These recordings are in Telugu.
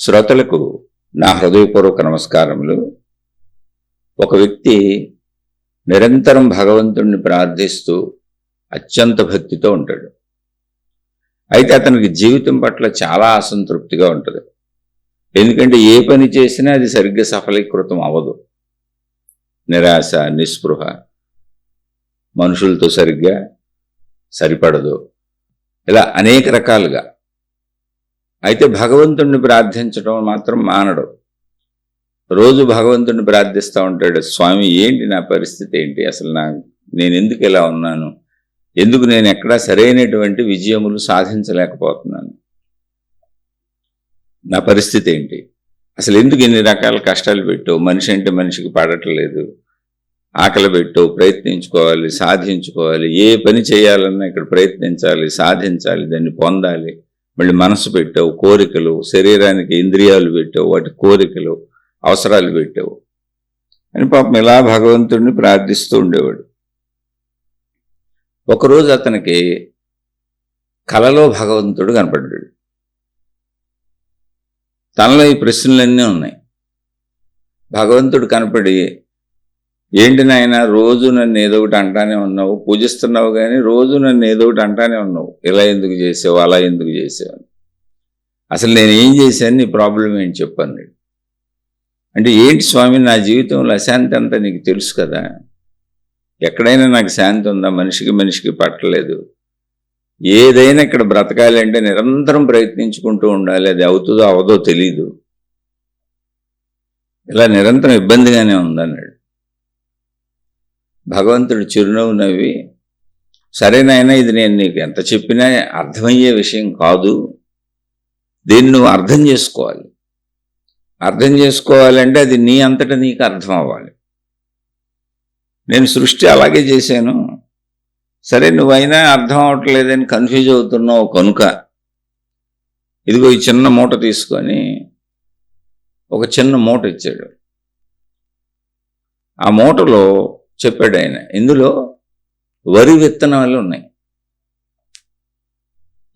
శ్రోతలకు నా హృదయపూర్వక నమస్కారములు. ఒక వ్యక్తి నిరంతరం భగవంతుణ్ణి ప్రార్థిస్తూ అత్యంత భక్తితో ఉంటాడు. అయితే అతనికి జీవితం పట్ల చాలా అసంతృప్తిగా ఉంటుంది. ఎందుకంటే ఏ పని చేసినా అది సరిగ్గా సఫలీకృతం అవ్వదు. నిరాశ నిస్పృహ మనుషులతో సరిగ్గా సరిపడదు. ఇలా అనేక రకాలుగా అయితే భగవంతుణ్ణి ప్రార్థించడం మాత్రం మానడు. రోజు భగవంతుణ్ణి ప్రార్థిస్తూ ఉంటాడు స్వామి ఏంటి నా పరిస్థితి ఏంటి? అసలు నా నేను ఎందుకు ఇలా ఉన్నాను? ఎందుకు నేను ఎక్కడా సరైనటువంటి విజయములు సాధించలేకపోతున్నాను? నా పరిస్థితి ఏంటి? అసలు ఎందుకు ఇన్ని రకాల కష్టాలు పెట్టావు మనిషి అంటే మనిషికి పడట్లేదు. ఆకలి పెట్టావు ప్రయత్నించుకోవాలి సాధించుకోవాలి. ఏ పని చేయాలన్నా ఇక్కడ ప్రయత్నించాలి సాధించాలి దాన్ని పొందాలి. మళ్ళీ మనసు పెట్టావు కోరికలు శరీరానికి ఇంద్రియాలు పెట్టావు వాటి కోరికలు అవసరాలు పెట్టావు. అని పాపం ఇలా భగవంతుడిని ప్రార్థిస్తూ ఉండేవాడు. ఒకరోజు అతనికి కలలో భగవంతుడు కనపడ్డాడు. తనలో ఈ ప్రశ్నలన్నీ ఉన్నాయి. భగవంతుడు కనపడి ఏంటి నాయన రోజు నన్ను ఏదో ఒకటి అంటానే ఉన్నావు పూజిస్తున్నావు కానీ రోజు నన్ను ఏదో ఒకటి అంటానే ఉన్నావు. ఇలా ఎందుకు చేసావు అలా ఎందుకు చేసావు అసలు నేను ఏం చేశాను నీ ప్రాబ్లం ఏంటి చెప్పాను నేను అంటే ఏంటి స్వామి నా జీవితంలో అశాంతి అంతా నీకు తెలుసు కదా? ఎక్కడైనా నాకు శాంతి ఉందా? మనిషికి మనిషికి పట్టలేదు. ఏదైనా ఇక్కడ బ్రతకాలి అంటే నిరంతరం ప్రయత్నించుకుంటూ ఉండాలి. అది అవుతుందో అవదో తెలీదు. ఇలా నిరంతరం ఇబ్బందిగానే ఉందన్నాడు. భగవంతుడు చిరునవ్వు నవ్వి సరేనైనా ఇది నేను నీకు ఎంత చెప్పినా అర్థమయ్యే విషయం కాదు. దీన్ని నువ్వు అర్థం చేసుకోవాలి. అర్థం చేసుకోవాలంటే అది నీ అంతటా నీకు అర్థం అవ్వాలి నేను సృష్టి అలాగే చేశాను. సరే నువ్వైనా అర్థం అవట్లేదని కన్ఫ్యూజ్ అవుతున్నావు కనుక. ఇదిగో ఈ చిన్న మూట తీసుకొని ఒక చిన్న మూట ఇచ్చాడు. ఆ మూటలో చెప్పాడు ఆయన. ఇందులో వరి విత్తనాలు ఉన్నాయి.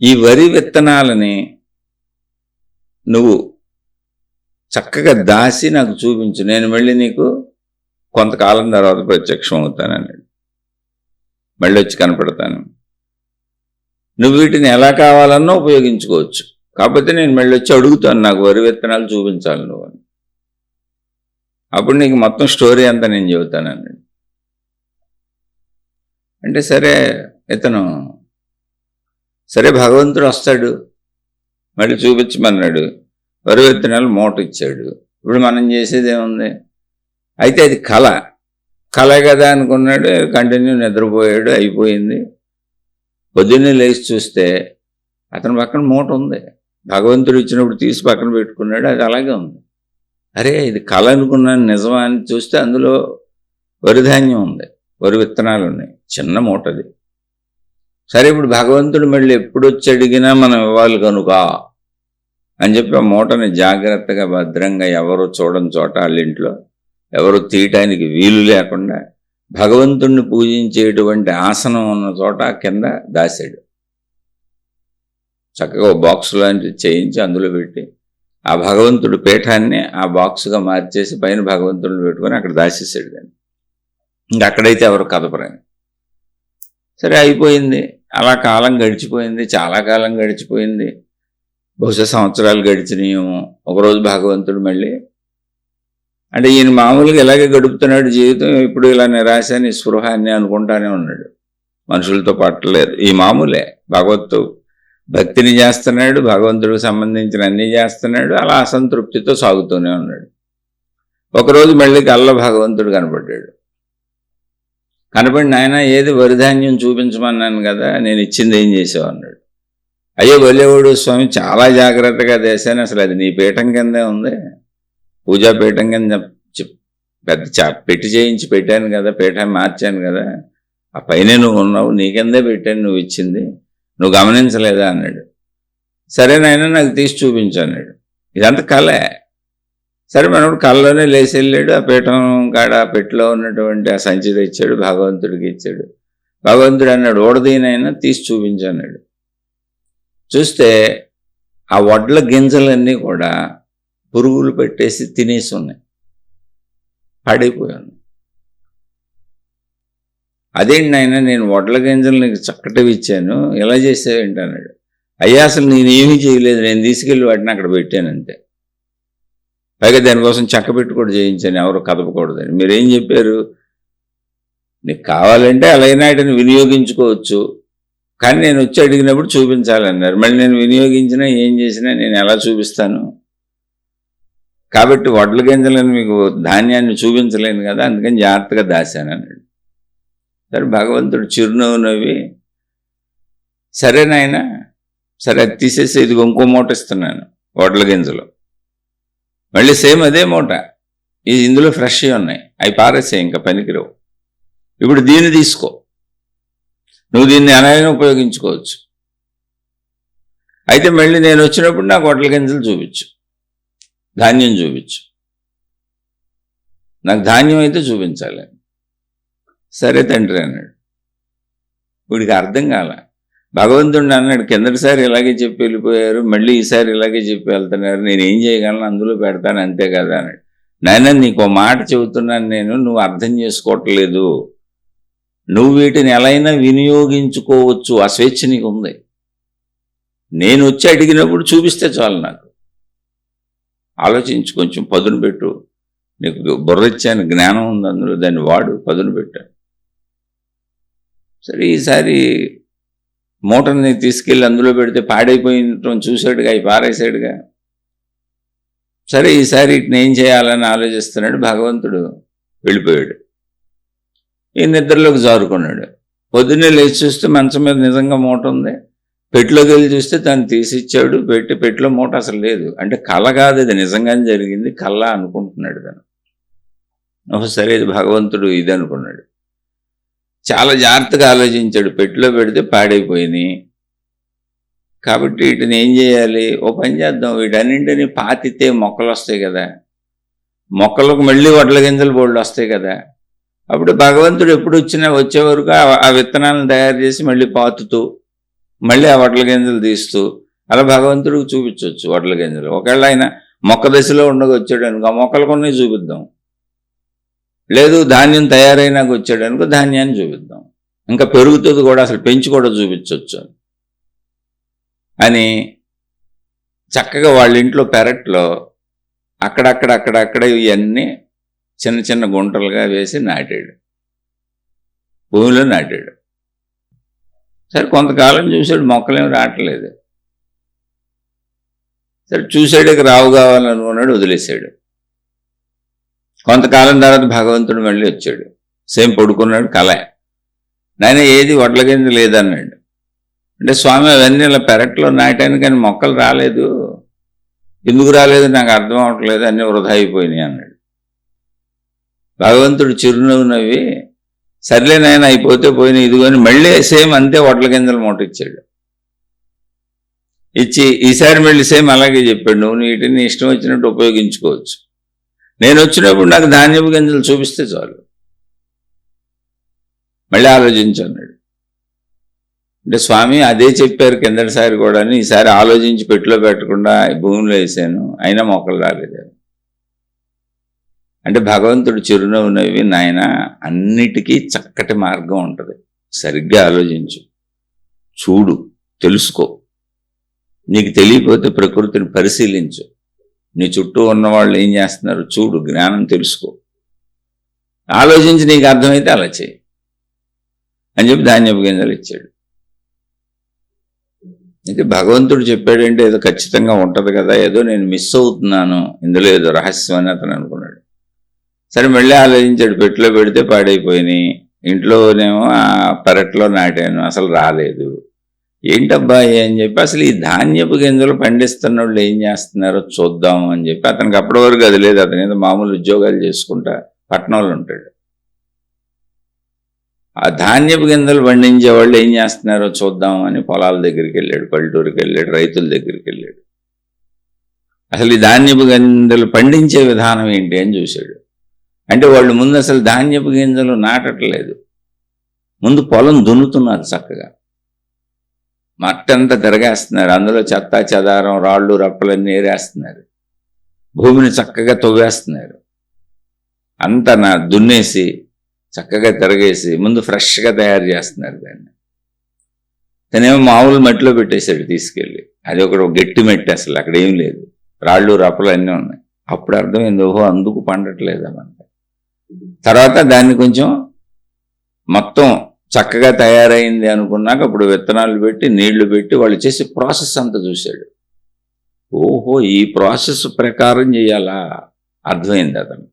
ఈ వరి విత్తనాలని నువ్వు చక్కగా దాసి నాకు చూపించు. నేను మళ్ళీ నీకు కొంతకాలం తర్వాత ప్రత్యక్షం అవుతానన్నాడు మళ్ళీ వచ్చి కనపడతాను. నువ్వు వీటిని ఎలా కావాలన్నా ఉపయోగించుకోవచ్చు. కాకపోతే నేను మళ్ళీ వచ్చి అడుగుతాను నాకు వరి విత్తనాలు చూపించాలి నువ్వు అని. అప్పుడు నీకు మొత్తం స్టోరీ అంతా నేను చెబుతానన్నాడు అంటే సరే ఇతను సరే భగవంతుడు వస్తాడు మళ్ళీ చూపించమన్నాడు వరి విత్తనాలు మూట ఇచ్చాడు. ఇప్పుడు మనం చేసేది ఏముంది అయితే అది కళ. కళ కదా అనుకున్నాడు కంటిన్యూ నిద్రపోయాడు అయిపోయింది. పొద్దున్నే లేచి చూస్తే అతని పక్కన మూట ఉంది. భగవంతుడు ఇచ్చినప్పుడు తీసి పక్కన పెట్టుకున్నాడు అది అలాగే ఉంది. అరే ఇది కళ అనుకున్నాను నిజమా అని చూస్తే అందులో వరిధాన్యం ఉంది. వరి విత్తనాలు ఉన్నాయి. చిన్న మూటది సరే ఇప్పుడు భగవంతుడు మళ్ళీ ఎప్పుడు వచ్చి అడిగినా మనం ఇవ్వాలి కనుక అని చెప్పి ఆ మూటని జాగ్రత్తగా భద్రంగా ఎవరు చూడని చోట వాళ్ళ ఇంట్లో ఎవరు తీయటానికి వీలు లేకుండా భగవంతుణ్ణి పూజించేటువంటి ఆసనం ఉన్న చోట కింద దాశాడు. చక్కగా బాక్స్ లాంటిది చేయించి అందులో పెట్టి ఆ భగవంతుడు పీఠాన్ని ఆ బాక్స్గా మార్చేసి పైన భగవంతుడిని పెట్టుకొని అక్కడ దాచేసాడు దాన్ని. ఇంకా అక్కడైతే ఎవరు కదపరాని సరే అయిపోయింది. అలా కాలం గడిచిపోయింది చాలా కాలం గడిచిపోయింది. బహుశా సంవత్సరాలు గడిచినాయేమో ఒకరోజు భగవంతుడు మళ్ళీ అంటే ఈయన మామూలుగా ఇలాగే గడుపుతున్నాడు జీవితం ఇప్పుడు ఇలా నిరాశ నిస్పృహ అని అనుకుంటానే ఉన్నాడు. మనుషులతో పట్టలేదు ఈ మామూలే. భగవత్తు భక్తిని చేస్తున్నాడు భగవంతుడికి సంబంధించిన అన్నీ చేస్తున్నాడు అలా అసంతృప్తితో సాగుతూనే ఉన్నాడు. ఒకరోజు మళ్ళీ కళ్ళ భగవంతుడు కనపడ్డాడు. కనపడి నాయన ఏది వరిధాన్యం చూపించమన్నాను కదా నేను ఇచ్చింది ఏం చేసావు? అన్నాడు. అయ్యో వల్లేవాడు స్వామి చాలా జాగ్రత్తగా చేశాను. అసలు అది నీ పీఠం కిందే ఉంది. పూజా పీఠం కింద చెప్- పెద్ద చా- పెట్టి చేయించి పెట్టాను కదా పీఠాన్ని మార్చాను కదా. ఆ పైన నువ్వు ఉన్నావు నీ కిందే పెట్టాను నువ్వు ఇచ్చింది. నువ్వు గమనించలేదా? అన్నాడు. సరే నాయన నాకు తీసి చూపించు అన్నాడు. ఇదంతా కళే. సరే మనోడు కళ్ళలోనే లేచి వెళ్ళాడు. ఆ పీఠం కాడ ఆ పెట్టిలో ఉన్నటువంటి ఆ సంచి తెచ్చాడు భగవంతుడికి ఇచ్చాడు. భగవంతుడు అన్నాడు ఓడదీనైనా తీసి చూపించన్నాడు చూస్తే ఆ వడ్ల గింజలన్నీ కూడా పురుగులు పెట్టేసి తినేసి ఉన్నాయి. పాడైపోయి ఉన్నాయి. అదేంటి నాయన నేను వడ్ల గింజలు నీకు చక్కటివి ఇచ్చాను. ఎలా చేసావేంటి అన్నాడు. అయ్యా అసలు నేను ఏమీ చేయలేదు. నేను తీసుకెళ్ళి వాటిని అక్కడ పెట్టాను అంతే. పైగా దానికోసం చెక్క పెట్టి కూడా చేయించాను ఎవరు కదపకూడదని. మీరేం చెప్పారు? నీకు కావాలంటే అలైనాటిని వినియోగించుకోవచ్చు కానీ నేను వచ్చి అడిగినప్పుడు చూపించాలన్నారు. మళ్ళీ నేను వినియోగించినా ఏం చేసినా నేను ఎలా చూపిస్తాను? కాబట్టి వడ్ల గింజలను మీకు ధాన్యాన్ని చూపించలేను కదా అందుకని జాగ్రత్తగా దాశాను అన్నాడు. సరే భగవంతుడు చిరునవ్వు నవ్వి సరే నాయన సరే అది తీసేసి ఇది ఇంకో మూట ఇస్తున్నాను వడ్ల గింజలు. మళ్ళీ సేమ్ అదే మూట. ఇది ఇందులో ఫ్రెష్వి ఉన్నాయి. అవి పారేసే ఇంకా పనికిరావు. ఇప్పుడు దీన్ని తీసుకో. నువ్వు దీన్ని అనైనా ఉపయోగించుకోవచ్చు. అయితే మళ్ళీ నేను వచ్చినప్పుడు నాకు వడ్ల గింజలు చూపించు. ధాన్యం చూపించు. నాకు ధాన్యం అయితే చూపించాలి. సరే తండ్రి అన్నాడు. వీడికి అర్థం కాలే. భగవంతుడిని అన్నాడు కిందటిసారి ఇలాగే చెప్పి వెళ్ళిపోయారు మళ్ళీ ఈసారి ఇలాగే చెప్పి వెళ్తున్నారు నేను ఏం చేయగలను అందులో పెడతాను అంతే కదా అన్నాడు. నాయన నీకు ఒక మాట చెబుతున్నాను నేను నువ్వు అర్థం చేసుకోవట్లేదు. నువ్వు వీటిని ఎలా అయినా వినియోగించుకోవచ్చు ఆ స్వేచ్ఛ నీకు ఉంది. నేను వచ్చి అడిగినప్పుడు చూపిస్తే చాలు నాకు. ఆలోచించి కొంచెం పదును పెట్టు. నీకు బుర్ర ఇచ్చాను జ్ఞానం ఉంది అందులో దాన్ని వాడు పదును పెట్టాను సరే ఈసారి మూటని తీసుకెళ్ళి అందులో పెడితే పాడైపోయిన చూశాడుగా అవి పారేశాడుగా. సరే ఈసారి ఇట్ని ఏం చేయాలని ఆలోచిస్తున్నాడు భగవంతుడు. వెళ్ళిపోయాడు. ఈ నిద్రలోకి జారుకున్నాడు. పొద్దున్నే లేచి చూస్తే మంచం మీద నిజంగా మూట ఉంది. పెట్టిలోకి వెళ్ళి చూస్తే తను తీసిచ్చాడు. పెట్టి పెట్టిలో మూట అసలు లేదు. అంటే కళ కాదు ఇది. నిజంగానే జరిగింది. కళ్ళ అనుకుంటున్నాడు తను. ఓహో సరే ఇది భగవంతుడు ఇది అనుకున్నాడు. చాలా జాగ్రత్తగా ఆలోచించాడు. పెట్టిలో పెడితే పాడైపోయినాయి కాబట్టి వీటిని ఏం చేయాలి? ఓ పని చేద్దాం. వీటన్నింటినీ పాతితే మొక్కలు వస్తాయి కదా. మొక్కలకు మళ్ళీ వడ్ల గింజలు బోళ్ళు వస్తాయి కదా. అప్పుడు భగవంతుడు ఎప్పుడు వచ్చినా వచ్చే వరకు ఆ విత్తనాలను తయారు చేసి మళ్ళీ పాతుతూ మళ్ళీ ఆ వడ్ల గింజలు తీస్తూ అలా భగవంతుడికి చూపించవచ్చు వడ్ల గింజలు. ఒకవేళ ఆయన మొక్క దశలో ఉండగా వచ్చాడు అనుకో ఆ మొక్కలు కొన్ని చూపిద్దాం. లేదు ధాన్యం తయారైనాక వచ్చాడు అనుకో ధాన్యాన్ని చూపిద్దాం. ఇంకా పెరుగుతుంది కూడా అసలు పెంచి కూడా చూపించవచ్చు అని. చక్కగా వాళ్ళ ఇంట్లో పెరట్లో అక్కడక్కడ అక్కడక్కడ ఇవన్నీ చిన్న చిన్న గుంటలుగా వేసి నాటాడు. భూమిలో నాటాడు. సరే కొంతకాలం చూశాడు మొక్కలేం రావట్లేదు. సరే చూసాడు రావు కావాలనుకున్నాడు వదిలేశాడు కొంతకాలం తర్వాత భగవంతుడు మళ్ళీ వచ్చాడు. సేమ్ పడుకున్నాడు కళ నాయన ఏది వడ్ల గింజ లేదన్నాడు. అంటే స్వామి అవన్నీ ఇలా పెరట్లో నాటాను కానీ మొక్కలు రాలేదు. ఎందుకు రాలేదు? నాకు అర్థం అవ్వట్లేదు అన్నీ వృధా అయిపోయినాయి అన్నాడు. భగవంతుడు చిరునవ్వు నవ్వి సర్లే నాయన అయిపోతే పోయిన ఇదిగోని మళ్ళీ సేమ్ అంతే వడ్ల గింజలు మూట ఇచ్చాడు. ఇచ్చి ఈసారి మళ్ళీ సేమ్ అలాగే చెప్పాడు. నువ్వు నీటిని ఇష్టం వచ్చినట్టు ఉపయోగించుకోవచ్చు. నేను వచ్చినప్పుడు నాకు ధాన్యపు గింజలు చూపిస్తే చాలు. మళ్ళీ ఆలోచించన్నాడు అంటే స్వామి అదే చెప్పారు కిందటిసారి కూడా ఈసారి ఆలోచించి పెట్టులో పెట్టకుండా భూమిలో వేసాను అయినా మొక్కలు రాలేదు. అంటే భగవంతుడు చిరునవ్వు నవ్వి నాయన అన్నిటికీ చక్కటి మార్గం ఉంటుంది. సరిగ్గా ఆలోచించు. చూడు తెలుసుకో. నీకు తెలియకపోతే ప్రకృతిని పరిశీలించు. నీ చుట్టూ ఉన్న వాళ్ళు ఏం చేస్తున్నారు? చూడు జ్ఞానం తెలుసుకో. ఆలోచించి నీకు అర్థమైతే అలా చేయి. అని చెప్పి ధాన్యపు గింజలు ఇచ్చాడు. అయితే భగవంతుడు చెప్పాడంటే ఏదో ఖచ్చితంగా ఉంటుంది కదా ఏదో నేను మిస్ అవుతున్నాను ఇందులో ఏదో రహస్యం అని అతను అనుకున్నాడు. సరే మళ్ళీ ఆలోచించాడు పెట్టులో పెడితే పాడైపోయినాయి. ఇంట్లోనేమో ఆ పెరట్లో నాటాను అసలు రాలేదు. ఏంటబ్బా అని చెప్పి అసలు ఈ ధాన్యపు గింజలు పండిస్తున్న వాళ్ళు ఏం చేస్తున్నారో చూద్దాం అని చెప్పి అతనికి అప్పటి వరకు అది లేదు. అతని ఏదో మామూలు ఉద్యోగాలు చేసుకుంటా పట్టణంలో ఉంటాడు. ఆ ధాన్యపు గింజలు పండించే వాళ్ళు ఏం చేస్తున్నారో చూద్దాం అని పొలాల దగ్గరికి వెళ్ళాడు పల్లెటూరికి వెళ్ళాడు రైతుల దగ్గరికి వెళ్ళాడు. అసలు ఈ ధాన్యపు గింజలు పండించే విధానం ఏంటి అని చూశాడు. అంటే వాళ్ళు ముందు అసలు ధాన్యపు గింజలు నాటట్లేదు. ముందు పొలం దున్నుతున్నారు చక్కగా. మట్టంతా తిరగేస్తున్నారు. అందులో చెత్త చెదారం రాళ్ళు రప్పలన్నీ ఏరేస్తున్నారు. భూమిని చక్కగా తవ్వేస్తున్నారు. అంత నా దున్నేసి చక్కగా తిరగేసి ముందు ఫ్రెష్గా తయారు చేస్తున్నారు దాన్ని. తనేమో మామూలు మట్టిలో పెట్టేశాడు తీసుకెళ్ళి. అది ఒక గట్టి మెట్టి అసలు అక్కడ ఏం లేదు. రాళ్ళు రప్పలు అన్నీ ఉన్నాయి. అప్పుడు అర్థమైంది ఓహో అందుకు పండట్లేదు అన్నమాట తర్వాత దాన్ని కొంచెం మొత్తం చక్కగా తయారైంది అనుకున్నాక అప్పుడు విత్తనాలు పెట్టి నీళ్ళు పెట్టి వాళ్ళు చేసే ప్రాసెస్ అంతా చూశాడు. ఓహో ఈ ప్రాసెస్ ప్రకారం చేయాలా? అర్థమైంది అతను.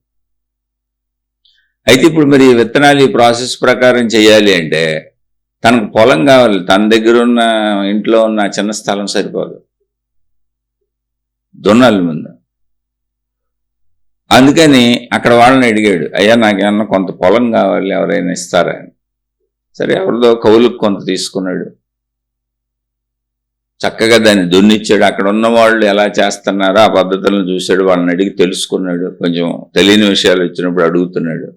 అయితే ఇప్పుడు మరి ఈ విత్తనాలు ఈ ప్రాసెస్ ప్రకారం చేయాలి అంటే తనకు పొలం కావాలి. తన దగ్గర ఉన్న ఇంట్లో ఉన్న చిన్న స్థలం సరిపోదు. దున్నాలి ముందు. అందుకని అక్కడ వాళ్ళని అడిగాడు అయ్యా నాకేమన్నా కొంత పొలం కావాలి ఎవరైనా ఇస్తారా? అని సరే ఎవరిదో కౌలుకు కొంత తీసుకున్నాడు. చక్కగా దాన్ని దున్నిచ్చాడు. అక్కడ ఉన్న వాళ్ళు ఎలా చేస్తున్నారో ఆ పద్ధతులను చూశాడు. వాళ్ళని అడిగి తెలుసుకున్నాడు. కొంచెం తెలియని విషయాలు వచ్చినప్పుడు అడుగుతున్నాడు.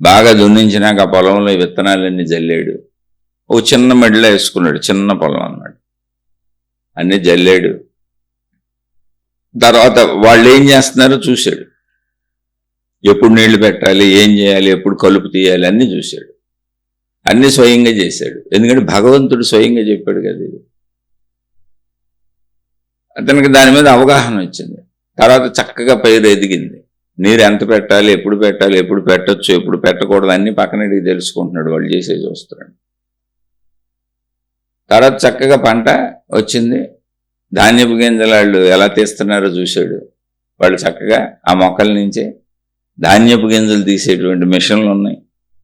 బాగా దున్నించినాక ఆ పొలంలో విత్తనాలన్నీ జల్లాడు. ఓ చిన్న మెడలో వేసుకున్నాడు. చిన్న పొలం అన్నాడు. అన్నీ జల్లాడు. తర్వాత వాళ్ళు ఏం చేస్తున్నారో చూశాడు. ఎప్పుడు నీళ్ళు పెట్టాలి ఏం చేయాలి ఎప్పుడు కలుపు తీయాలి అన్నీ చూశాడు. అన్ని స్వయంగా చేశాడు. ఎందుకంటే భగవంతుడు స్వయంగా చెప్పాడు కదా ఇది. అతనికి దాని మీద అవగాహన వచ్చింది. తర్వాత చక్కగా పైరు ఎదిగింది. నీరు ఎంత పెట్టాలి ఎప్పుడు పెట్టాలి ఎప్పుడు పెట్టొచ్చు ఎప్పుడు పెట్టకూడదు అన్ని పక్కనడికి తెలుసుకుంటున్నాడు. వాళ్ళు చేసే చూస్తున్నాడు. తర్వాత చక్కగా పంట వచ్చింది. ధాన్యపు గింజలు వాళ్ళు ఎలా తీస్తున్నారో చూశాడు. వాళ్ళు చక్కగా ఆ మొక్కల నుంచి ధాన్యపు గింజలు తీసేటువంటి మిషన్లు ఉన్నాయి.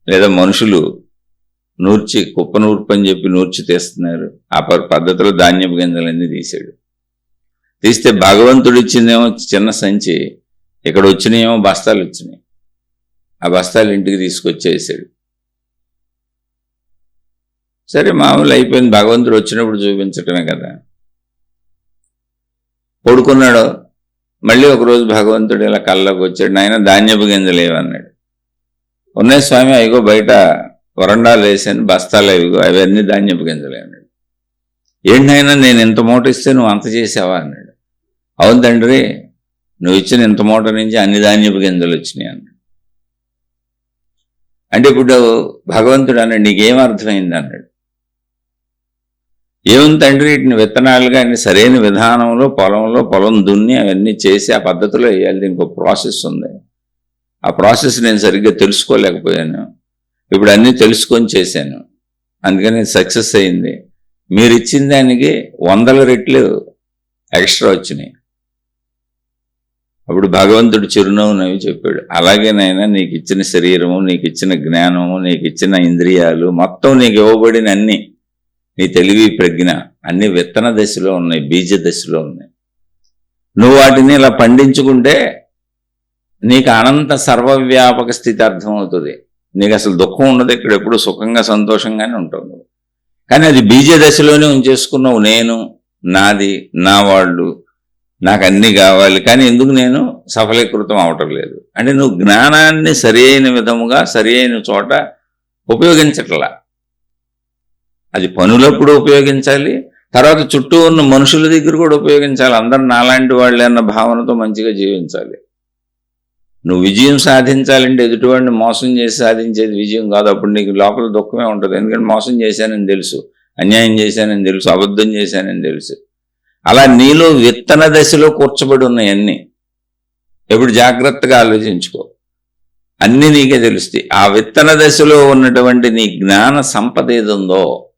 లేదా మనుషులు నూర్చి కుప్ప నూర్పు అని చెప్పి నూర్చి తీస్తున్నారు. ఆ పద్ధతిలో ధాన్యపు గింజలన్నీ తీశాడు. తీస్తే భగవంతుడు ఇచ్చిందేమో చిన్న సంచి ఇక్కడ వచ్చినాయేమో బస్తాలు వచ్చినాయి. ఆ బస్తాలు ఇంటికి తీసుకొచ్చేసాడు. సరే మామూలు అయిపోయింది. భగవంతుడు వచ్చినప్పుడు చూపించటమే కదా. పడుకున్నాడు. మళ్ళీ ఒకరోజు భగవంతుడు ఇలా కళ్ళకు వచ్చాడు. నాయన ధాన్యపు గింజలు ఏవన్నాడు? ఉన్నాయి స్వామి అయ్యో బయట వరండాలు వేసాను బస్తాలు అవి అవన్నీ ధాన్యపు గింజలే అన్నాడు. ఏంటైనా నేను ఇంత మూట ఇస్తే నువ్వు అంత చేసావా అన్నాడు. అవును తండ్రి నువ్వు ఇచ్చిన ఇంత మూట నుంచి అన్ని ధాన్యపు గింజలు వచ్చినాయి అన్నాడు. అంటే ఇప్పుడు భగవంతుడు అన్నాడు నీకేం అర్థమైంది అన్నాడు. ఏముంది తండ్రి వీటిని విత్తనాలుగా అన్ని సరైన విధానంలో పొలంలో పొలం దున్ని అవన్నీ చేసి ఆ పద్ధతిలో వేయాలి. దీనికి ప్రాసెస్ ఉంది. ఆ ప్రాసెస్ నేను సరిగ్గా తెలుసుకోలేకపోయాను. ఇప్పుడు అన్నీ తెలుసుకొని చేశాను. అందుకని సక్సెస్ అయింది. మీరు ఇచ్చిన దానికి వందల రెట్లు ఎక్స్ట్రా వచ్చినాయి. అప్పుడు భగవంతుడు చిరునవ్వు నవ్వి చెప్పాడు. అలాగే నాయన నీకు ఇచ్చిన శరీరము నీకు ఇచ్చిన జ్ఞానము నీకు ఇచ్చిన ఇంద్రియాలు మొత్తం నీకు ఇవ్వబడిన అన్ని నీ తెలివి ప్రజ్ఞ అన్ని విత్తన దశలో ఉన్నాయి బీజ దశలో ఉన్నాయి. నువ్వు వాటిని ఇలా పండించుకుంటే నీకు అనంత సర్వవ్యాపక స్థితి అర్థమవుతుంది. నీకు అసలు దుఃఖం ఉండదు ఇక్కడ ఎప్పుడు సుఖంగా సంతోషంగానే ఉంటావు నువ్వు. కానీ అది బీజ దశలోనే ఉంచేసుకున్నావు నేను నాది నా వాళ్ళు నాకు అన్నీ కావాలి. కానీ ఎందుకు నేను సఫలీకృతం అవటం లేదు? అంటే నువ్వు జ్ఞానాన్ని సరి అయిన విధముగా సరి అయిన చోట ఉపయోగించట్లా. అది పనులప్పుడు ఉపయోగించాలి? తర్వాత చుట్టూ ఉన్న మనుషుల దగ్గర కూడా ఉపయోగించాలి. అందరు నాలాంటి వాళ్ళే అన్న భావనతో మంచిగా జీవించాలి. నువ్వు విజయం సాధించాలంటే ఎదుటివాడిని మోసం చేసి సాధించేది విజయం కాదు. అప్పుడు నీకు లోపల దుఃఖమే ఉంటుంది. ఎందుకంటే మోసం చేశానని తెలుసు. అన్యాయం చేశానని తెలుసు. అబద్ధం చేశానని తెలుసు. అలా నీలో విత్తన దశలో కూర్చబడి ఉన్నాయన్నీ ఎప్పుడు జాగ్రత్తగా ఆలోచించుకో. అన్నీ నీకే తెలుస్తాయి. ఆ విత్తన దశలో ఉన్నటువంటి నీ జ్ఞాన సంపద ఏదుందో.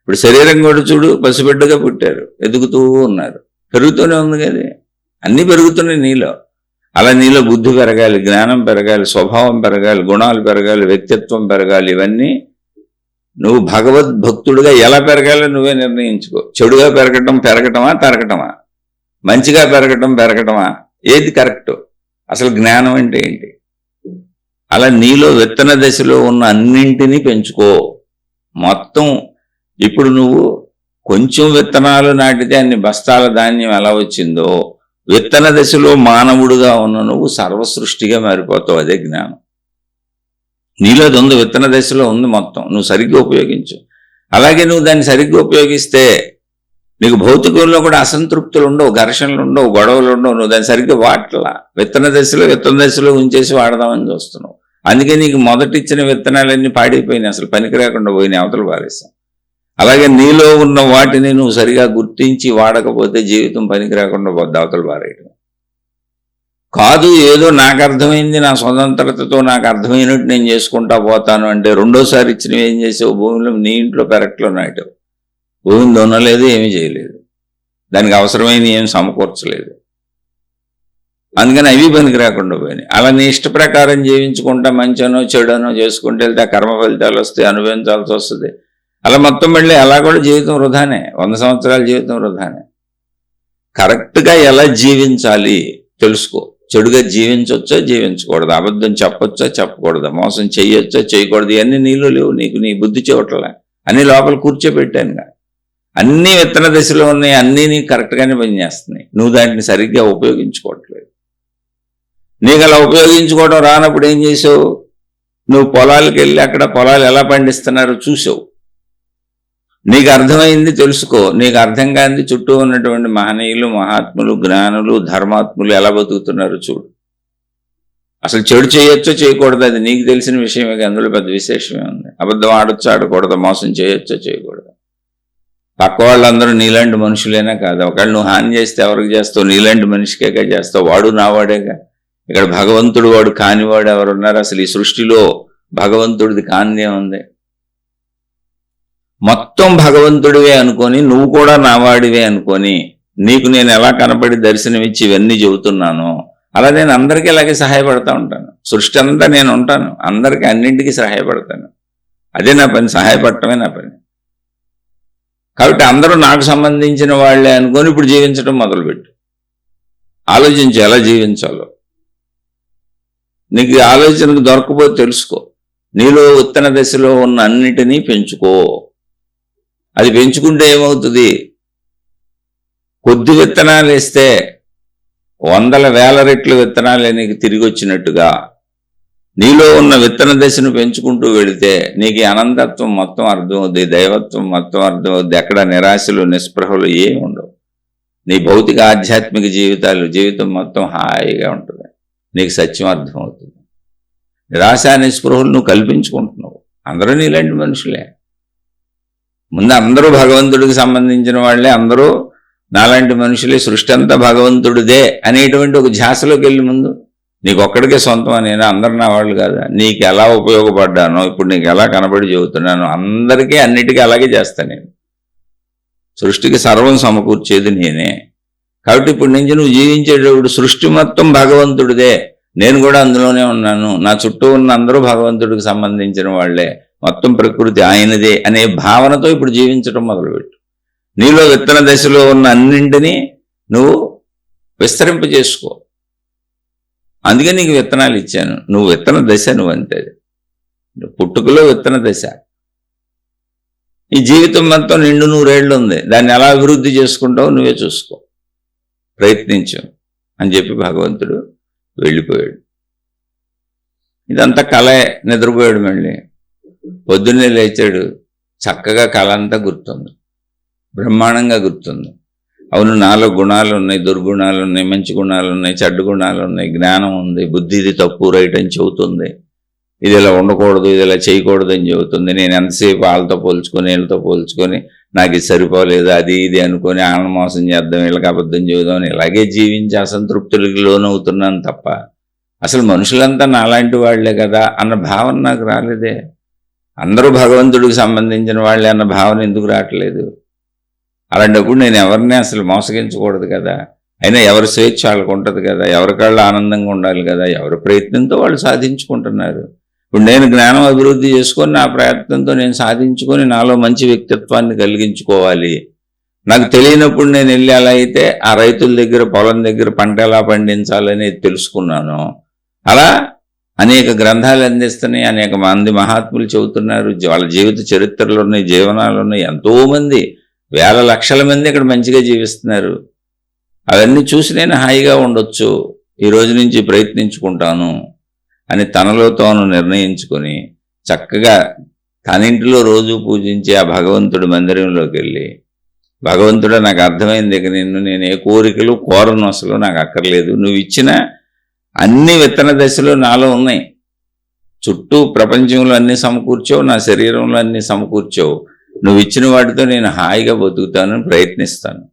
ఇప్పుడు శరీరం కూడా చూడు పసిబిడ్డగా పుట్టారు. ఎదుగుతూ ఉన్నారు. పెరుగుతూనే ఉంది కదా. అన్నీ పెరుగుతున్నాయి నీలో. అలా నీలో బుద్ధి పెరగాలి జ్ఞానం పెరగాలి స్వభావం పెరగాలి గుణాలు పెరగాలి వ్యక్తిత్వం పెరగాలి ఇవన్నీ నువ్వు భగవద్భక్తుడిగా ఎలా పెరగాలో నువ్వే నిర్ణయించుకో. చెడుగా పెరగటం పెరగటమా తరగటమా మంచిగా పెరగటం పెరగటమా? ఏది కరెక్ట్? అసలు జ్ఞానం అంటే ఏంటి? అలా నీలో విత్తన దశలో ఉన్న అన్నింటినీ పెంచుకో. మొత్తం ఇప్పుడు నువ్వు కొంచెం విత్తనాలు నాటితే అన్ని బస్తాల ధాన్యం ఎలా వచ్చిందో విత్తన దశలో మానవుడుగా ఉన్న నువ్వు సర్వసృష్టిగా మారిపోతావు అదే జ్ఞానం. నీలో అది ఉంది విత్తన దశలో ఉంది మొత్తం నువ్వు సరిగ్గా ఉపయోగించు. అలాగే నువ్వు దాన్ని సరిగ్గా ఉపయోగిస్తే నీకు భౌతికంలో కూడా అసంతృప్తులు ఉండవు ఘర్షణలు ఉండవు గొడవలు ఉండవు నువ్వు దాన్ని సరిగ్గా వాడలా విత్తన దశలో విత్తన దశలో ఉంచేసి వాడదామని చూస్తున్నావు. అందుకే నీకు మొదటిచ్చిన విత్తనాలన్నీ పాడైపోయినాయి అసలు పనికి రాకుండా పోయినాయి అవతల పారేస్తాం అలాగే నీలో ఉన్న వాటిని నువ్వు సరిగా గుర్తించి వాడకపోతే జీవితం పనికి రాకుండా పోద్ది పారేయటం. కాదు ఏదో నాకు అర్థమైంది నా స్వతంత్రతతో నాకు అర్థమైనట్టు నేను చేసుకుంటా పోతాను అంటే రెండోసారి ఇచ్చినవి ఏం చేసావు? భూమిలో నీ ఇంట్లో పెరట్లో నాటావు. భూమిని దొనలేదు ఏమీ చేయలేదు. దానికి అవసరమైన ఏం సమకూర్చలేదు. అందుకని అవి పనికి రాకుండా పోయినాయి. అలా నీ ఇష్ట ప్రకారం జీవించుకుంటా మంచనో చెడనో చేసుకుంటే వెళ్తే ఆ కర్మ ఫలితాలు వస్తాయి అనుభవించాల్సి వస్తుంది. అలా మొత్తం మళ్ళీ అలా కూడా జీవితం వృధానే. వంద సంవత్సరాల జీవితం వృధానే. కరెక్ట్గా ఎలా జీవించాలి తెలుసుకో. చెడుగా జీవించవచ్చో జీవించకూడదు? అబద్ధం చెప్పొచ్చో చెప్పకూడదు? మోసం చేయొచ్చో చేయకూడదు ఇవన్నీ నీళ్ళు లేవు నీకు నీ బుద్ధి చోట్ల అన్ని లోపల కూర్చోబెట్టానుగా. అన్ని విత్తన దశలో ఉన్నాయి అన్నీ నీకు కరెక్ట్గానే పనిచేస్తున్నాయి. నువ్వు దాన్ని సరిగ్గా ఉపయోగించుకోవట్లేదు. నీకు అలా ఉపయోగించుకోవడం రానప్పుడు ఏం చేసావు? నువ్వు పొలాలకు వెళ్ళి అక్కడ పొలాలు ఎలా పండిస్తున్నారో చూసావు. నీకు అర్థమైంది తెలుసుకో. నీకు అర్థం కాంది చుట్టూ ఉన్నటువంటి మహనీయులు మహాత్ములు జ్ఞానులు ధర్మాత్ములు ఎలా బతుకుతున్నారు చూడు. అసలు చెడు చేయొచ్చో చేయకూడదు అది. నీకు తెలిసిన విషయమే అందులో పెద్ద విశేషమే ఉంది. అబద్ధం ఆడొచ్చు ఆడకూడదు. మోసం చేయొచ్చో చేయకూడదు. పక్క వాళ్ళందరూ నీలాంటి మనుషులేనా కాదు. ఒకవేళ నువ్వు హాని చేస్తే ఎవరికి చేస్తావు? నీలాంటి మనిషికేగా చేస్తావు? వాడు నావాడేగా. ఇక్కడ భగవంతుడు వాడు కానివాడు ఎవరున్నారు? అసలు ఈ సృష్టిలో భగవంతుడిది కానిదే ఉంది. మొత్తం భగవంతుడివే అనుకొని నువ్వు కూడా నావాడివే అనుకొని నీకు నేను ఎలా కనపడి దర్శనమిచ్చి ఇవన్నీ చెబుతున్నాను అలా నేను అందరికీ ఇలాగే సహాయపడతా ఉంటాను. సృష్టి అంతా నేను ఉంటాను. అందరికీ అన్నింటికి సహాయపడతాను. అదే నా పని సహాయపడటమే నా పని. కాబట్టి అందరూ నాకు సంబంధించిన వాళ్ళే అనుకొని ఇప్పుడు జీవించడం మొదలుపెట్టు. ఆలోచించి ఎలా జీవించాలో. నీకు ఆలోచనకు దొరకపోతే తెలుసుకో. నీలో ఉత్తన దశలో ఉన్న అన్నిటినీ పెంచుకో. అది పెంచుకుంటే ఏమవుతుంది? కొద్ది విత్తనాలు వేస్తే వందల వేల రెట్లు విత్తనాలు నీకు తిరిగి వచ్చినట్టుగా నీలో ఉన్న విత్తన దశను పెంచుకుంటూ వెళితే నీకు అనంతత్వం మొత్తం అర్థమవుద్ది దైవత్వం మొత్తం అర్థమవుద్ది ఎక్కడ నిరాశలు నిస్పృహలు ఏమి ఉండవు. నీ భౌతిక ఆధ్యాత్మిక జీవితాలు జీవితం మొత్తం హాయిగా ఉంటుంది. నీకు సత్యం అర్థమవుతుంది. నిరాశ నిస్పృహలు నువ్వు కల్పించుకుంటున్నావు. అందరూ నీలాంటి మనుషులే. ముందు అందరూ భగవంతుడికి సంబంధించిన వాళ్ళే అందరూ నాలాంటి మనుషులే సృష్టి అంతా భగవంతుడిదే అనేటువంటి ఒక ధ్యాసలోకి వెళ్ళి ముందు నీకు ఒక్కడికే సొంతం నేను అందరు నా వాళ్ళు కాదా. నీకు ఎలా ఉపయోగపడ్డానో ఇప్పుడు నీకు ఎలా కనబడి చెబుతున్నానో అందరికీ అన్నిటికీ అలాగే చేస్తాను నేను. సృష్టికి సర్వం సమకూర్చేది నేనే. కాబట్టి ఇప్పుడు నుంచి నువ్వు జీవించేటప్పుడు సృష్టి మొత్తం భగవంతుడిదే. నేను కూడా అందులోనే ఉన్నాను. నా చుట్టూ ఉన్న అందరూ భగవంతుడికి సంబంధించిన వాళ్ళే మొత్తం ప్రకృతి ఆయనదే అనే భావనతో ఇప్పుడు జీవించడం మొదలుపెట్టు. నీలో విత్తన దశలో ఉన్న అన్నింటినీ నువ్వు విస్తరింప చేసుకో. అందుకే నీకు విత్తనాలు ఇచ్చాను. నువ్వు విత్తన దశ నువ్వు అంతే పుట్టుకలో విత్తన దశ. ఈ జీవితం మొత్తం నిండు నూరేళ్ళు ఉంది. దాన్ని ఎలా అభివృద్ధి చేసుకుంటావు నువ్వే చూసుకో. ప్రయత్నించు అని చెప్పి భగవంతుడు వెళ్ళిపోయాడు. ఇదంతా కళే నిద్రపోయాడు మళ్ళీ. పొద్దున్నే లేచాడు. చక్కగా కళ అంతా గుర్తుంది. బ్రహ్మాండంగా గుర్తుంది. అవును నాలో గుణాలు ఉన్నాయి దుర్గుణాలు ఉన్నాయి మంచి గుణాలు ఉన్నాయి చెడ్డ గుణాలు ఉన్నాయి జ్ఞానం ఉంది బుద్ధి ఇది తప్పు రైట్ అని చెబుతుంది. ఇది ఇలా ఉండకూడదు ఇది ఇలా చేయకూడదు అని చెబుతుంది. నేను ఎంతసేపు వాళ్ళతో పోల్చుకొని వీళ్ళతో పోల్చుకొని నాకు ఇది సరిపోలేదు అది ఇది అనుకొని ఆనంద మోసం చేద్దాం వీళ్ళకి అబద్ధం చెబుదాం అని ఇలాగే జీవించి అసంతృప్తులకి లోనవుతున్నాను తప్ప అసలు మనుషులంతా నాలాంటి వాళ్ళే కదా అన్న భావన నాకు రాలేదే. అందరూ భగవంతుడికి సంబంధించిన వాళ్ళే అన్న భావన ఎందుకు రావట్లేదు? అలాంటప్పుడు నేను ఎవరిని అసలు మోసగించకూడదు కదా? అయినా ఎవరి స్వేచ్ఛ వాళ్ళకు ఉంటుంది కదా? ఎవరికాళ్ళు ఆనందంగా ఉండాలి కదా? ఎవరి ప్రయత్నంతో వాళ్ళు సాధించుకుంటున్నారు? ఇప్పుడు నేను జ్ఞానం అభివృద్ధి చేసుకొని నా ప్రయత్నంతో నేను సాధించుకొని నాలో మంచి వ్యక్తిత్వాన్ని కలిగించుకోవాలి. నాకు తెలియనప్పుడు నేను వెళ్ళి అలా అయితే ఆ రైతుల దగ్గర పొలం దగ్గర పంట ఎలా పండించాలనేది తెలుసుకున్నాను. అలా అనేక గ్రంథాలు అందిస్తున్నాయి అనేక మంది మహాత్ములు చెబుతున్నారు. వాళ్ళ జీవిత చరిత్రలు ఉన్నాయి జీవనాలు ఉన్నాయి. ఎంతోమంది వేల లక్షల మంది ఇక్కడ మంచిగా జీవిస్తున్నారు. అవన్నీ చూసి నేను హాయిగా ఉండొచ్చు. ఈ రోజు నుంచి ప్రయత్నించుకుంటాను అని తనలో తాను నిర్ణయించుకొని చక్కగా తనింటిలో రోజు పూజించి ఆ భగవంతుడి మందిరంలోకి వెళ్ళి భగవంతుడు నాకు అర్థమైంది ఇక నిన్ను నేను ఏ కోరికలు కోరను అసలు నాకు అక్కర్లేదు. నువ్వు ఇచ్చిన అన్ని విత్తన దశలు నాలో ఉన్నాయి. చుట్టూ ప్రపంచంలో అన్ని సమకూర్చావు నా శరీరంలో అన్ని సమకూర్చావు. నువ్వు ఇచ్చిన వాటితో నేను హాయిగా బతుకుతాను ప్రయత్నిస్తాను.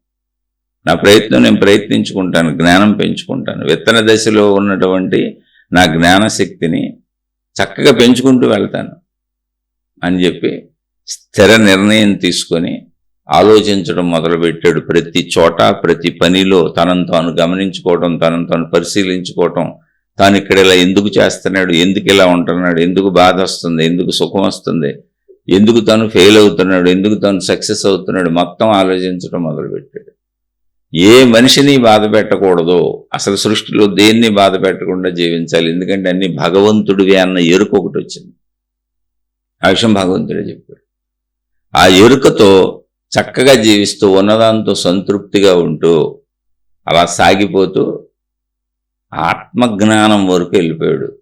నా ప్రయత్నం నేను ప్రయత్నించుకుంటాను జ్ఞానం పెంచుకుంటాను. విత్తన దశలో ఉన్నటువంటి నా జ్ఞానశక్తిని చక్కగా పెంచుకుంటూ వెళ్తాను అని చెప్పి స్థిర నిర్ణయం తీసుకొని ఆలోచించడం మొదలుపెట్టాడు. ప్రతి చోట ప్రతి పనిలో తనను తాను గమనించుకోవటం తనను తాను పరిశీలించుకోవటం తాను ఇక్కడ ఇలా ఎందుకు చేస్తున్నాడు ఎందుకు ఇలా ఉంటున్నాడు ఎందుకు బాధ వస్తుంది ఎందుకు సుఖం వస్తుంది ఎందుకు తను ఫెయిల్ అవుతున్నాడు ఎందుకు తను సక్సెస్ అవుతున్నాడు మొత్తం ఆలోచించడం మొదలుపెట్టాడు. ఏ మనిషిని బాధ పెట్టకూడదు. అసలు సృష్టిలో దేన్ని బాధ పెట్టకుండా జీవించాలి? ఎందుకంటే అన్ని భగవంతుడివి అన్న ఎరుక ఒకటి వచ్చింది. ఆ విషయం భగవంతుడే చెప్పాడు. ఆ ఎరుకతో చక్కగా జీవిస్తూ ఉన్నదాంతో సంతృప్తిగా ఉంటూ అలా సాగిపోతూ ఆత్మజ్ఞానం వరకు వెళ్ళిపోయాడు.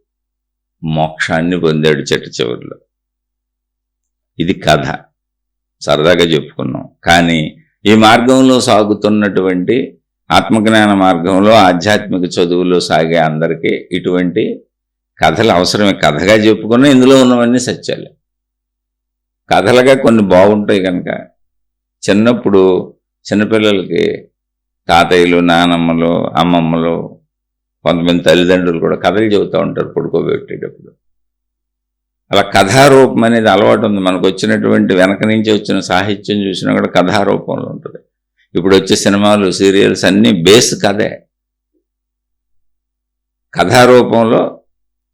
మోక్షాన్ని పొందాడు చెట్టు చివరిలో. ఇది కథ. సరదాగా చెప్పుకున్నాం. కానీ ఈ మార్గంలో సాగుతున్నటువంటి ఆత్మజ్ఞాన మార్గంలో ఆధ్యాత్మిక చదువులో సాగే అందరికీ ఇటువంటి కథలు అవసరమే. కథగా చెప్పుకున్నా ఇందులో ఉన్నవన్నీ సత్యాలే. కథలుగా కొన్ని బాగుంటాయి కనుక చిన్నప్పుడు చిన్నపిల్లలకి తాతయ్యలు నానమ్మలు అమ్మమ్మలు కొంతమంది తల్లిదండ్రులు కూడా కథలు చెబుతూ ఉంటారు పడుకోబెట్టేటప్పుడు అలా కథారూపం అనేది అలవాటు ఉంది. మనకు వచ్చినటువంటి వెనక నుంచి వచ్చిన సాహిత్యం చూసినా కూడా కథారూపంలో ఉంటుంది. ఇప్పుడు వచ్చే సినిమాలు సీరియల్స్ అన్నీ బేస్ కథే. కథారూపంలో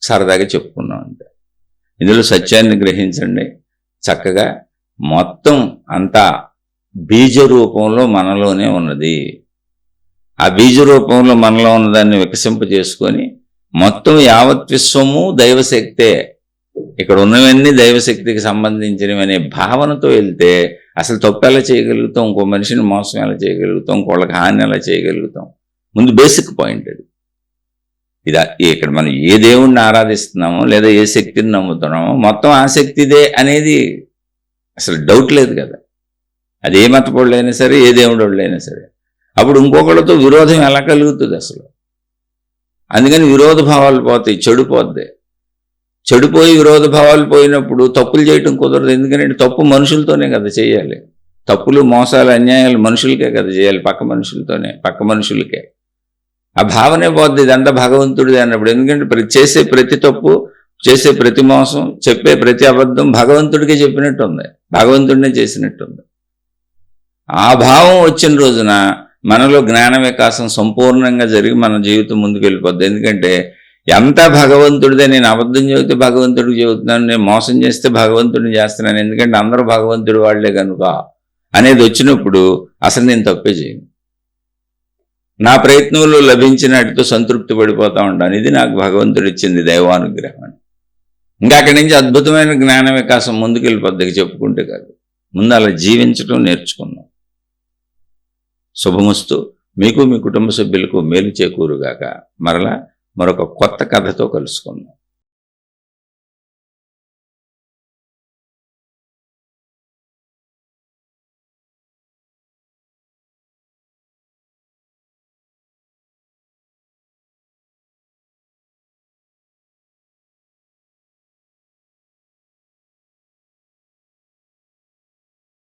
సరదాగా చెప్పుకున్నాం అంటే ఇందులో సత్యాన్ని గ్రహించండి. చక్కగా మొత్తం అంతా బీజ రూపంలో మనలోనే ఉన్నది. ఆ బీజ రూపంలో మనలో ఉన్నదాన్ని వికసింపజేసుకొని మొత్తం యావత్ విశ్వము దైవశక్తే ఇక్కడ ఉన్నవన్నీ దైవశక్తికి సంబంధించినవి అనే భావనతో వెళ్తే అసలు తప్పు ఎలా చేయగలుగుతాం? ఇంకో మనిషిని మోసం ఎలా చేయగలుగుతాం? ఇంకోళ్ళకి హాని ఎలా చేయగలుగుతాం? ముందు బేసిక్ పాయింట్ అది. ఇది ఇక్కడ మనం ఏ దేవుణ్ణి ఆరాధిస్తున్నామో లేదా ఏ శక్తిని నమ్ముతున్నామో మొత్తం ఆ శక్తిదే అనేది అసలు డౌట్ లేదు కదా. అది ఏ మతపడులైనా సరే ఏ దేవుడైనా సరే. అప్పుడు ఇంకొకళ్ళతో విరోధం ఎలా కలుగుతుంది అసలు? అందుకని విరోధ భావాలు పోతాయి చెడిపోద్ది. చెడిపోయి విరోధ భావాలు పోయినప్పుడు తప్పులు చేయటం కుదరదు. ఎందుకంటే తప్పు మనుషులతోనే కదా చేయాలి. తప్పులు మోసాలు అన్యాయాలు మనుషులకే కదా చేయాలి పక్క మనుషులతోనే పక్క మనుషులకే. ఆ భావనే పోద్ది ఇదంతా భగవంతుడిది అన్నప్పుడు. ఎందుకంటే ప్రతి చేసే ప్రతి తప్పు చేసే ప్రతి మోసం చెప్పే ప్రతి అబద్ధం భగవంతుడికే చెప్పినట్టు ఉంది భగవంతుడినే చేసినట్టుంది. ఆ భావం వచ్చిన రోజున మనలో జ్ఞాన వికాసం సంపూర్ణంగా జరిగి మన జీవితం ముందుకు వెళ్ళిపోద్ది. ఎందుకంటే ఎంత భగవంతుడిదే నేను అబద్ధం చెబితే భగవంతుడికి చెబుతున్నాను నేను మోసం చేస్తే భగవంతుడిని చేస్తున్నాను ఎందుకంటే అందరూ భగవంతుడి వాళ్ళే కనుక అనేది వచ్చినప్పుడు అసలు నేను తప్పే చేయను. నా ప్రయత్నంలో లభించినట్టుతో సంతృప్తి పడిపోతా ఉంటాను. ఇది నాకు భగవంతుడు ఇచ్చింది దైవానుగ్రహం అని. ఇంకా అక్కడి నుంచి అద్భుతమైన జ్ఞాన వికాసం ముందుకెళ్ళిపోద్ది చెప్పుకుంటే కాదు. ముందు అలా జీవించడం నేర్చుకున్నాను శుభమస్తు. మీకు మీ కుటుంబ సభ్యులకు మేలు చేకూరుగాక. మరలా మరొక కొత్త కథతో కలుసుకుందాం.